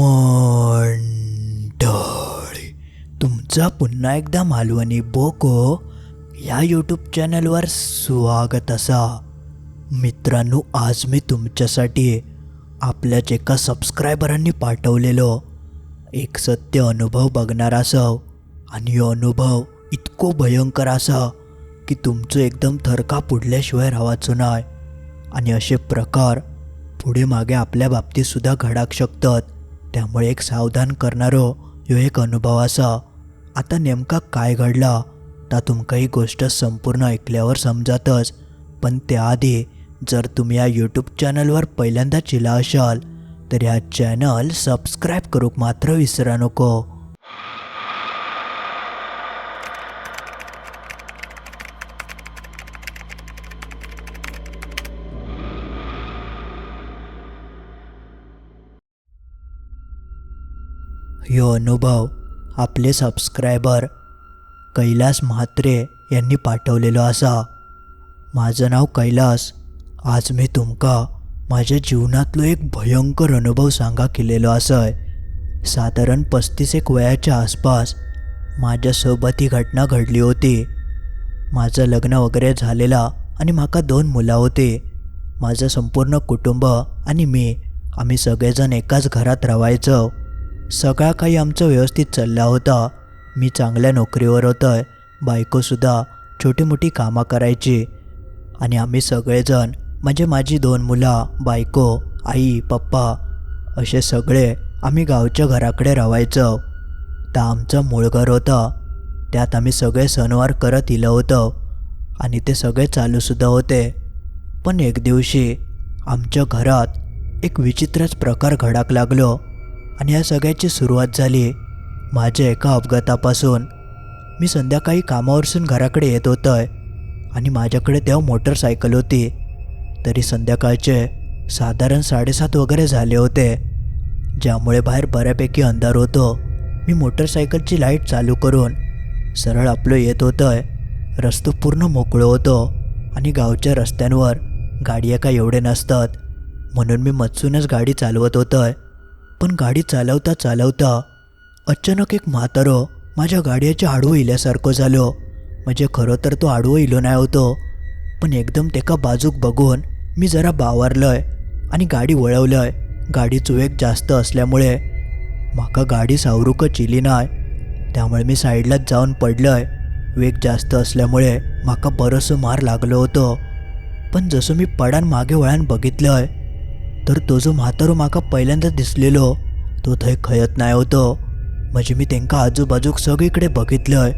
मंडळी तुमचा पुन्हा एकदा मालवणी बोको या यूट्यूब चॅनलवर स्वागत असा. मित्रांनो आज मी तुमच्यासाठी आपल्याच एका सबस्क्रायबरांनी पाठवलेलो. एक सत्य अनुभव बघणार असाव. आणि ह्यो अनुभव इतको भयंकर असा की तुमचं एकदम थरका पुढल्याशिवाय राहावाचं नाही. आणि असे प्रकार पुढे मागे आपल्या बाबतीतसुद्धा घडाक शकतात. त्यामुळे एक सावधान करणारो ह्यो एक अनुभव असा आता नेमका काय घडला ता तुमकां ही गोष्ट संपूर्ण ऐकल्यावर समजातच. पण त्याआधी जर तुम्ही या यूट्यूब चॅनलवर पहिल्यांदा चिला असाल तर ह्या चॅनल सबस्क्राईब करूक मात्र विसरा नको. ह्यो अनुभव आपले सबस्क्रायबर कैलास म्हात्रे यांनी पाठवलेलो असा. माझं नाव कैलास. आज मी तुमका माझ्या जीवनातलो एक भयंकर अनुभव सांगा केलेलो असय. साधारण पस्तीस एक वयाच्या आसपास माझ्यासोबत ही घटना घडली होती. माझं लग्न वगैरे झालेला आणि माका दोन मुलं होते. माझं संपूर्ण कुटुंब आणि मी आम्ही सगळेजण एकाच घरात राहायचो सगळा काही आमचं व्यवस्थित चालला होता. मी चांगल्या नोकरीवर होतोय. बायकोसुद्धा छोटी मोठी कामं करायची. आणि आम्ही सगळेजण म्हणजे माझी दोन मुलं बायको आई पप्पा असे सगळे आम्ही गावच्या घराकडे राहायचो. तर आमचं मूळ घर होतं. त्यात आम्ही सगळे सणवार करत इलं होतं. आणि ते सगळे चालूसुद्धा होते. पण एक दिवशी आमच्या घरात एक विचित्रच प्रकार घडाक लागलो. आणि या सगळ्याची सुरुवात झाली. माझ्या एका अपघातापासून. मी संध्याकाळी कामावरसून घराकडे येत होतोय. आणि माझ्याकडे तेव्हा मोटरसायकल होती. तरी संध्याकाळचे साधारण साडेसात वगैरे झाले होते. ज्यामुळे बाहेर बऱ्यापैकी अंधार होतो. मी मोटरसायकलची लाइट चालू करून सरळ आपलं येत होतंय. रस्तो पूर्ण मोकळं होतो. आणि गावच्या रस्त्यांवर गाड्या काय एवढे नसतात. म्हणून मी मचूनच गाडी चालवत होतोय. पण गाडी चालवता चालवता अचानक एक म्हातारो माझ्या गाडीच्या आडवं इल्यासारखं झालो. म्हणजे खरं तर तो आडवं इलो नाही होतो. पण एकदम तेका बाजूक बघून मी जरा बावारलोय आणि गाडी वळवलंय. गाडीचो वेग जास्त असल्यामुळे. माका गाडी सावरूकच इली नाय त्यामुळे मी साईडलाच जाऊन पडलंय. वेग जास्त असल्यामुळे माका बरंसं मार लागलो होतो. पण जसं मी पडान मागे वळान बघितलंय तर तो जो म्हातारो माका पहिल्यांदा दिसलेलो तो थंय खयत नाही होतो. म्हणजे मी तेंका आजूबाजूक सगळीकडे बघितलंय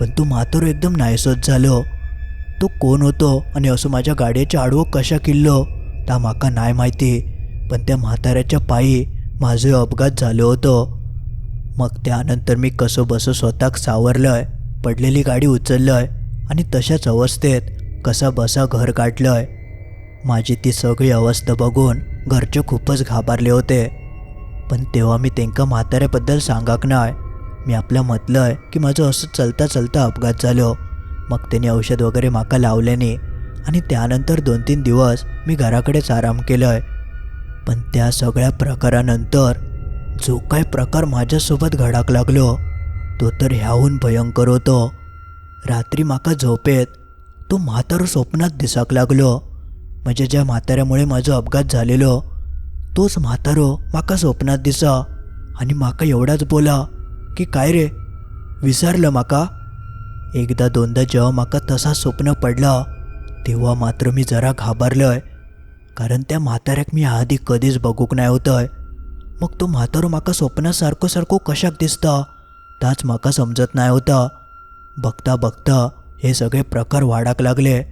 पण तो म्हातारो एकदम नायसोच झालो. तो कोण होतो आणि असं माझ्या गाडीच्या आडवो कशा किल्लो ता माका नाही माहिती पण त्या म्हाताऱ्याच्या पायी माझं अपघात झालो होतो. मग त्यानंतर मी कसं बसं स्वतःक सावरलंय पडलेली गाडी उचललंय आणि तशाच अवस्थेत कसा बसा घर काढलंय. माझी ती सगळी अवस्था बघून घरचे खूपच घाबरले होते. पण तेव्हा मी तेंका म्हाताऱ्याबद्दल सांगाक नाय मी आपलं म्हटलंय की माझं असं चलता चलता अपघात झालो. मग त्याने औषध वगैरे माका लावले नाही आणि त्यानंतर दोन तीन दिवस मी घराकडेच आराम केलंय. पण त्या सगळ्या प्रकारानंतर जो काय प्रकार माझ्यासोबत घडाक लागलो तो तर ह्याहून भयंकर होतो. रात्री माका झोपेत तो म्हातारो स्वप्नात दिसाक लागलो. म्हणजे ज्या म्हाताऱ्यामुळे माझो अपघात झालेलो तोच म्हातारो माका स्वप्नात दिसा आणि म्हाका एवढाच बोला की काय रे? विसरलं माका? एकदा दोनदा जेव्हा माका तसा स्वप्न पडला तेव्हा मात्र मी जरा घाबरलोय कारण त्या म्हाताऱ्याक मी आधी कधीच बघूक नाही होतंय. मग तो म्हातारो माका स्वप्नासारखं सारको कशाक दिसता ताच माका समजत नाही होता. बघता बघता हे सगळे प्रकार वाढाक लागले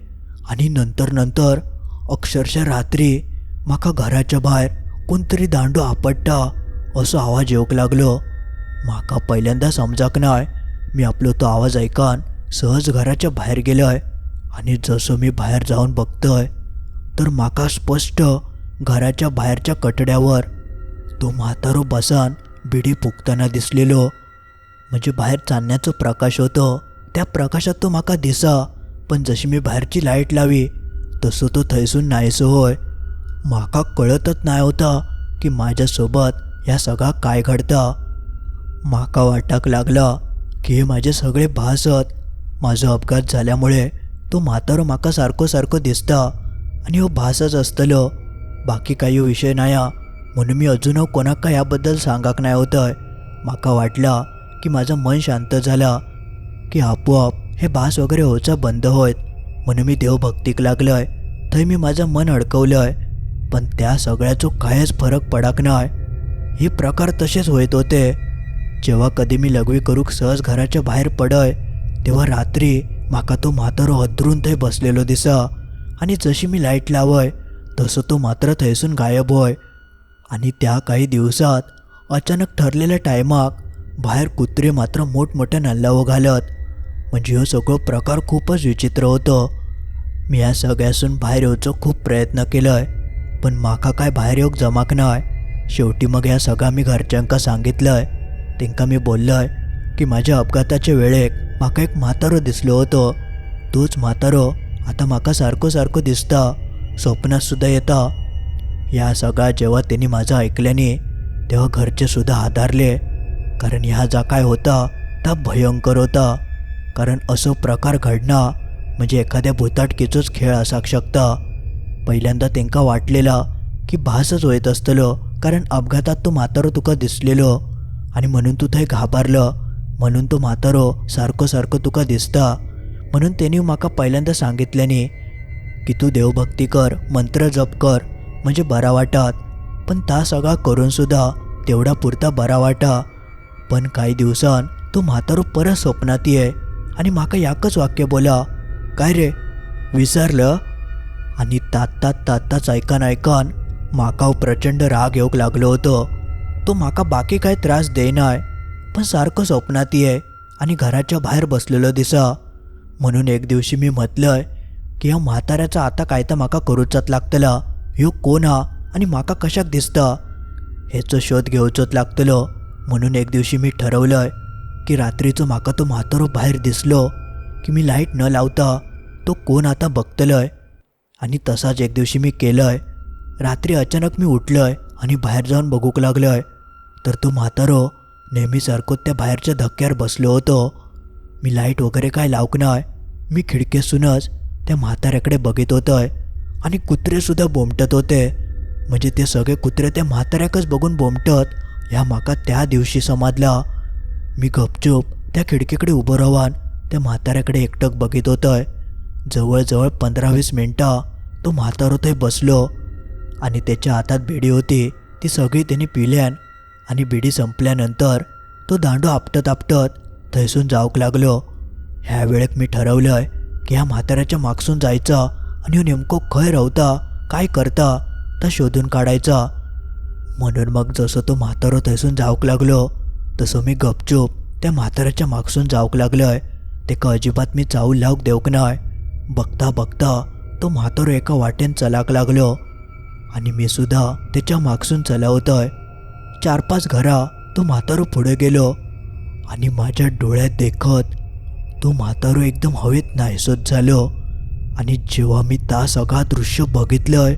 आणि नंतर नंतर अक्षरशः रात्री म्हाका घराच्या भायर कोण तरी दांडो आपडटा असो आवाज येवंक लागलो. म्हाका पहिल्यांदा समजाक नाय मी आपलो तो आवाज आयकान सहज घराच्या भायर गेलोय आनी जसो मी भायर जावन बघतय तर म्हाका स्पश्ट घराच्या भायरच्या कटड्यावर तो म्हातारो बसान बिडी फुकताना दिसलेलो. म्हणजे बाहेर चांदण्याचो प्रकाश होतो. त्या प्रकाशात तो म्हाका दिसा पण जशी मी बाहेरची लाइट लावी तसं तो थंयसून नाहीसो होय. माका कळतच नाय होता की माझ्यासोबत ह्या सगळा काय घडता. माका वाटाक लागला की हे माझे सगळे भासत. माझो अपघात झाल्यामुळे तो म्हातारो म्हाका सारको सारको दिसता आणि हो भासच असतलो. बाकी काही विषय नाया म्हणून मी अजून कोणाका याबद्दल सांगाक नाही होतंय. म्हाका वाटला की माझं मन शांत झाला की आपोआप हे भास वगैरे होचा बंद होत म्हणून मी देवभक्तीक लागलोय. थंय मी माझं मन अडकवलंय. पण त्या सगळ्याचो कायच फरक पडाक नाय. हे प्रकार तसेच होत होते. जेव्हा कधी मी लघवी करूक सहज घराच्या बाहेर पडय तेव्हा रात्री म्हाका तो म्हातारो हदरून थंय बसलेलो दिसा. आणि जशी मी लाइट लावय तसं तो मात्र थंयसून गायब होय. आणि त्या काही दिवसात अचानक ठरलेल्या टायमाक बाहेर कुत्रे मात्र मोठमोठ्या नल्लावं घालत. म्हणजे हो सगळो प्रकार खूपच विचित्र होतो. मी या सगळ्यासून बाहेर येवचो खूप प्रयत्न केलोय पण म्हाका काय बाहेर येवंक जमाक नाय. शेवटी मग या सगळं मी घरच्यांका सांगितलंय. तेंकां मी बोललोय की माझ्या अपघाताच्या वेळेक म्हाका एक म्हातारो दिसलो होतो. तोच म्हातारो आता म्हाका सारको सारको दिसता स्वप्नात सुद्धा येता. या सगळा जेव्हा त्यांनी माझं ऐकल्याने तेव्हा घरचे सुद्धा हादारले कारण ह्या जा काय होता त्या भयंकर होता. कारण असो प्रकार घडणं म्हणजे एखाद्या भुताटकीचोच खेळ असाक शकता. पहिल्यांदा तेंका वाटलेला की भासच होत असतलो कारण अपघातात तो म्हातारो तुका दिसलेलो. आणि म्हणून तू थंय घाबरलं म्हणून तो म्हातारो सारको सारको तुका दिसता. म्हणून त्यांनी म्हाका पहिल्यांदा सांगितल्याने की तू देवभक्ती कर मंत्र जप कर म्हणजे बरा वाटात. पण ता सगळा करूनसुद्धा तेवढा पुरता बरा वाटा. पण काही दिवसान तो म्हातारो परत स्वप्नात ये आणि म्हाका याकच वाक्य बोला. काय रे? विसरलं? आणि तात्तात तात्ताच ऐकान ऐकान म्हाका प्रचंड राग येऊक लागलो होतो. तो म्हाका बाकी काय त्रास देनाय पण सारखं स्वप्नात ये आणि घराच्या बाहेर बसलेलो दिसा. म्हणून एक दिवशी मी म्हटलंय की ह्या म्हाताऱ्याचा आता काय तर म्हाका करूचत लागतला. ह्यो कोण हा आणि म्हाका कशाक दिसता? हेचो शोध घेवचोच लागतलो. म्हणून एक दिवशी मी ठरवलंय की रात्रीचो म्हाका तो म्हातारो बाहेर दिसलो की मी लाइट न लावता तो कोण आता बघतलय. आणि तसाच एक दिवशी मी केलंय. रात्री अचानक मी उठलंय आणि बाहेर जाऊन बघूक लागलोय. तर तो म्हातारो नेहमीसारखो त्या बाहेरच्या धक्क्यावर बसलो होतो. मी लाइट वगैरे काय लावक नाय. मी खिडकीसूनच त्या म्हाताऱ्याकडे बघित होतोय. आणि कुत्रेसुद्धा बोमटत होते. म्हणजे ते सगळे कुत्रे त्या म्हाताऱ्याकच बघून बोमटत ह्या म्हाका त्या दिवशी समजला. मी गपचूप त्या खिडकीकडे उभं राहान त्या म्हाताऱ्याकडे एकटक बघित होतोय जवळजवळ पंधरा वीस मिनटं तो म्हातारो थंय बसलो आणि त्याच्या हातात बिडी होती. ती सगळी त्याने पिल्यान आणि बिडी संपल्यानंतर तो दांडू आपटत आपटत थंयसून जाऊक लागलो. ह्या वेळेक मी ठरवलंय की ह्या म्हाताऱ्याच्या मागसून जायचा आणि नेमकं नेमको खंय काय करता तर शोधून काढायचा. म्हणून मग जसं तो म्हातारो थंयसून जाऊक लागलो तसं मी गपचूप त्या म्हाताऱ्याच्या मागसून जावक लागलोय. तेका अजिबात मी चावू लावक देऊक नाय. बघता बघता तो म्हातारो एका वाटेन चलाक लागलो. आणि मी सुद्धा त्याच्या मागसून चलावतोय. चार पाच घरा तो म्हातारो पुढे गेलो. आणि माझ्या डोळ्यात देखत तो म्हातारो एकदम हवेत नाहीसोत झालो. आणि जेव्हा मी त्या सगळा दृश्य बघितलंय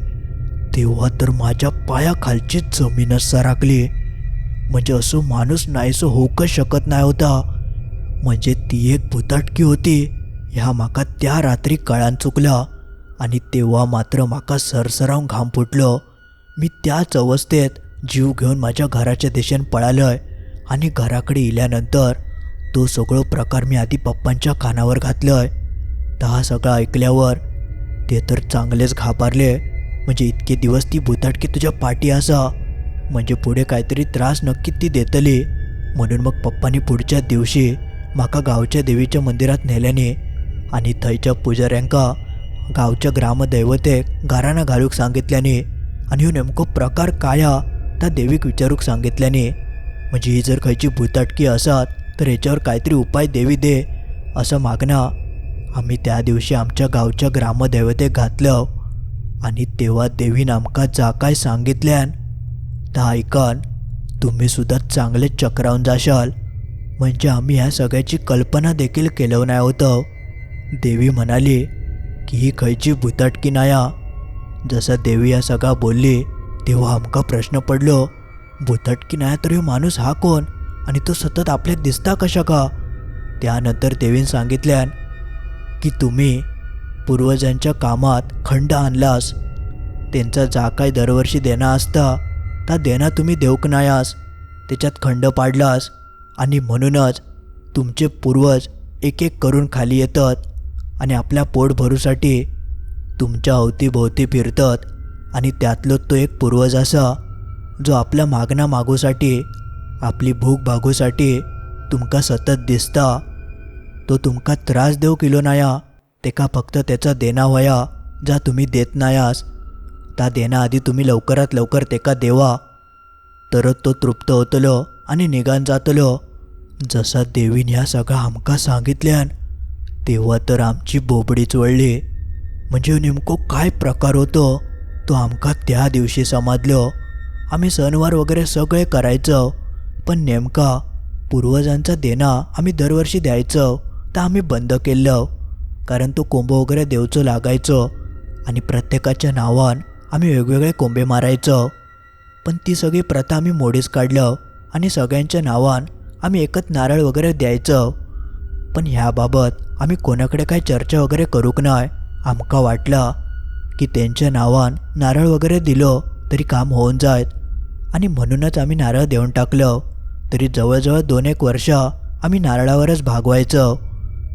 तेव्हा तर माझ्या पायाखालचीच जमीनच सरकली. म्हणजे असं माणूस नाहीसो होऊकच शकत नाही होता. म्हणजे ती एक भुताटकी होती. ह्या माका त्या रात्री कळान चुकला. आणि तेव्हा मात्र माका सरसरावून घाम फुटलो. मी त्याच अवस्थेत जीव घेऊन माझ्या घराच्या दिशेन पळालोय. आणि घराकडे इल्यानंतर तो सगळो प्रकार मी आधी पप्पांच्या कानावर घातलोय. तर हा सगळा ऐकल्यावर ते तर चांगलेच घाबरले. म्हणजे इतके दिवस ती भुताटकी तुझ्या पाठी असा. म्हणजे पुढे काहीतरी त्रास नक्की ती देतली. म्हणून मग पप्पांनी पुढच्या दिवशी म्हाका गावच्या देवीच्या मंदिरात नेल्याने आणि थंयच्या पुजाऱ्यांका गावच्या ग्रामदैवतेक घराना घालूक सांगितल्याने आणि ह्यो नेमको प्रकार काय हा त्या देवीक विचारूक सांगितल्याने. म्हणजे ही जर खंयची भुताटकी आसात तर ह्याच्यावर काहीतरी उपाय देवी दे असं मागणं आम्ही त्या दिवशी आमच्या गावच्या ग्रामदैवतेक घातलं आणि तेव्हा देवीन आमका जा काय सांगितल्यान ता ऐकन तुम्ही सुद्धा चांगले चक्रावून जाशाल. म्हणजे आम्ही ह्या सगळ्याची कल्पना देखील केलं नाही होतं. देवी म्हणाली की ही खयची भुताटकी नाया? जसं देवी या सगळा बोलली तेव्हा आमका प्रश्न पडलो भुतटकी नाही तर ह्यो माणूस हा कोण? आणि तो सतत आपल्यात दिसता कशा का? त्यानंतर देवीन सांगितल्यान की तुम्ही पूर्वजांच्या कामात खंड आणलास. त्यांचा जा काय दरवर्षी देणं असता. ता देना तुम्ही देवकनायास त्याच्यात खंड पाडलास आणि म्हणूनच तुमचे पूर्वज एक एक करून खाली येतात आणि आपल्या पोट भरूसाठी तुमच्या अवतीभोवती फिरतात आणि त्यातलो तो एक पूर्वज असा जो आपल्या मागणा मागूसाठी आपली भूक भागूसाठी तुमका सतत दिसता तो तुमका त्रास देऊ किलो नाया तेका फक्त त्याचा देना वया जा तुम्ही देत नायास. ता देना आधी तुम्ही लवकरात लवकर तेका देवा. तरच तो तृप्त होतलो आणि निघान जातलो. जसा देवीन ह्या सगळा आमका सांगितल्यान तेव्हा तर आमची बोबडीच वळली म्हणजे नेमको काय प्रकार होतो तो आमका त्या दिवशी समजलो. आम्ही सणवार वगैरे सगळे करायचो पण नेमका पूर्वजांचा देणा आम्ही दरवर्षी द्यायचो तर आम्ही बंद केलं कारण तो कोंबो वगैरे देवचो लागायचो आणि प्रत्येकाच्या नावान आम्ही वेगवेगळे कोंबे मारायचो. पण ती सगळी प्रथा आम्ही मोडीच काढलं आणि सगळ्यांच्या नावान आम्ही एकच नारळ वगैरे द्यायचं. पण ह्याबाबत आम्ही कोणाकडे काही चर्चा वगैरे करूक नाय आमका वाटला की त्यांच्या नावान नारळ वगैरे दिलं तरी काम होऊन जायत. आणि म्हणूनच आम्ही नारळ देऊन टाकलं तरी जवळजवळ दोन एक वर्ष आम्ही नारळावरच भागवायचं.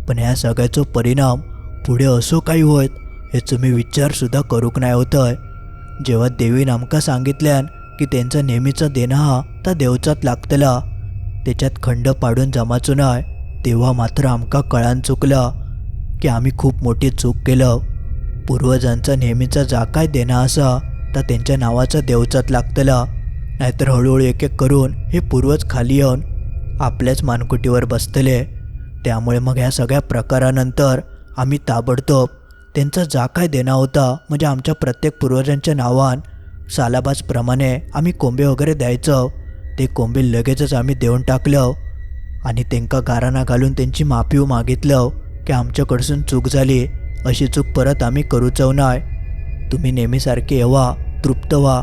पण ह्या सगळ्याचो परिणाम पुढे असो काही होत याचं मी विचारसुद्धा करूक नाही होतं जेव्हा देवीन आमका सांगितल्यान की त्यांचा नेहमीचा देणं हा त्या देवचात लागतला त्याच्यात खंड पाडून जमाचो नाय तेव्हा मात्र आमका कळान चुकला की आम्ही खूप मोठी चूक केलं. पूर्वजांचा नेहमीचा जा काय देणं असा तर त्यांच्या नावाचा देवचात लागतला. नाहीतर हळूहळू एक एक करून हे पूर्वज खाली येऊन आपल्याच मानकुटीवर बसतले. त्यामुळे मग ह्या सगळ्या प्रकारानंतर आम्ही ताबडतोब त्यांचा जा काय देणा होता म्हणजे आमच्या प्रत्येक पूर्वजांच्या नावान सालाबाजप्रमाणे आम्ही कोंबे वगैरे द्यायचो. ते कोंबे लगेचच आम्ही देऊन टाकलं आणि त्यांका गाराणा घालून त्यांची माफी मागितलं की आमच्याकडसून चूक झाली. अशी चूक परत आम्ही करूच नाय. तुम्ही नेहमीसारखे येवा तृप्त व्हा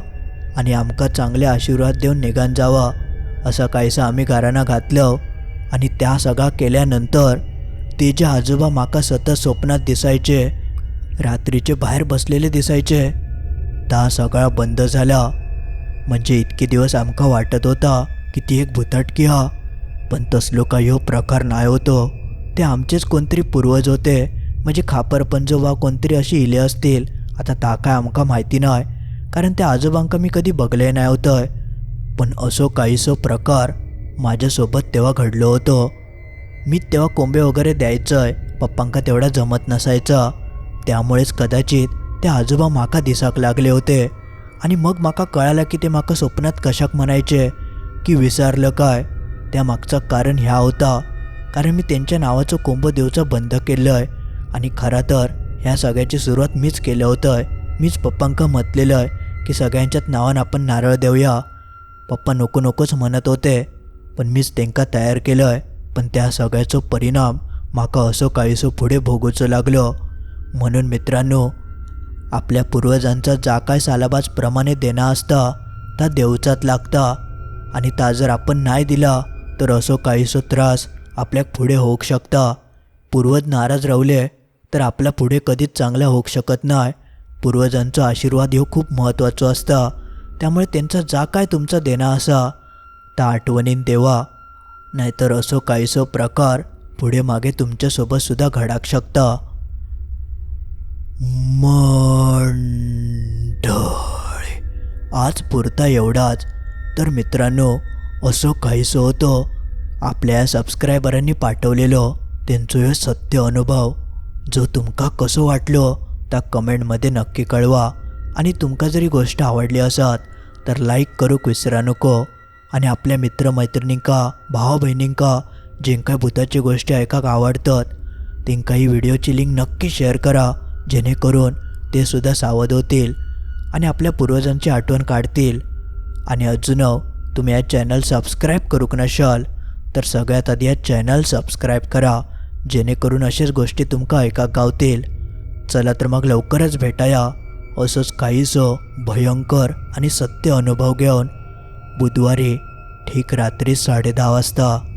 आणि आमका चांगले आशीर्वाद देऊन निघान जावा असं काहीसा आम्ही गाराणा घातलं. आणि त्या सगळा केल्यानंतर ते जे आजोबा माका सतत स्वप्नात दिसायचे रात्रीचे बाहेर बसलेले दिसायचे. ता सगळा बंद झाला. म्हणजे इतके दिवस आमका वाटत होता की ती एक भुताटकी हा. पण तसलो काही हो प्रकार नाही होतो. ते आमचेच कोणतरी पूर्वज होते. म्हणजे खापर पंजोबा कोणतरी अशी इले असतील. आता ता काय आमका माहिती नाही. कारण त्या आजोबांका मी कधी बघले नाही होतं पण असो काहीसो प्रकार माझ्यासोबत तेव्हा घडलो होतो. मी तेव्हा कोंबे वगैरे द्यायचं आहे पप्पांका तेवढा जमत नसायचा. त्यामुळेच कदाचित ते आजोबा माका दिसाक लागले होते. आणि मग माका कळालं की ते माका स्वप्नात कशाक म्हणायचे की विसरलं काय? त्या मागचं कारण ह्या होता. कारण मी त्यांच्या नावाचं कोंब देवचं बंद केलं आहे आणि खरं तर ह्या सगळ्याची सुरुवात मीच केलं होतं मीच पप्पांका म्हटलेलं आहे की सगळ्यांच्यात नावान आपण नारळ देऊया. पप्पा नको नकोच म्हणत होते पण मीच त्यांका तयार केलं आहे पण त्या सगळ्याचो परिणाम माका असो काहीसो पुढे भोगूचं लागलो. म्हणून मित्रांनो आपल्या पूर्वजांचा जा काय सालाबाजप्रमाणे देणं असता ता देवचात लागता. आणि ता जर आपण नाही दिला तर असो काहीसो त्रास आपल्या पुढे होऊ शकता. पूर्वज नाराज रावले तर आपल्या पुढे कधीच चांगला होऊ शकत नाही. पूर्वजांचा आशीर्वाद हे खूप महत्त्वाचो असता. त्यामुळे त्यांचा जा काय तुमचा देणं असा? त्या आठवणीन देवा नाहीतर असो काहीसो प्रकार पुढे मागे तुमच्यासोबत सुद्धा घडाक शकता. मंडळी. आज पुरता एवढाच. तर मित्रांनो असो काहीसं होतं. आपल्या सबस्क्रायबरांनी पाठवलेलो त्यांचो हे सत्य अनुभव. जो तुमका कसो वाटलो त्या कमेंटमध्ये नक्की कळवा. आणि तुमका जरी गोष्ट आवडली असत तर लाईक करूक विसरा नको. आणि आपल्या मित्रमैत्रिणींका भाव बहिणींका जेंका भूताची गोष्टी ऐकाक आवडतात तेंका ही व्हिडिओची लिंक नक्की शेअर करा. जेणेकरून ते सुद्धा सावध होतील आणि आपल्या पूर्वजांची आठवण काढतील. आणि अजून तुम्ही या चॅनल सबस्क्राईब करूक नशाल तर सगळ्यात आधी या चॅनल सबस्क्राईब करा जेणेकरून अशाच गोष्टी तुमका ऐका गावतील. चला तर मग लवकरच भेटाया असंच काहीसं भयंकर आणि सत्य अनुभव घेऊन. बुधवारी ठीक रात्री साडेदहा वाजता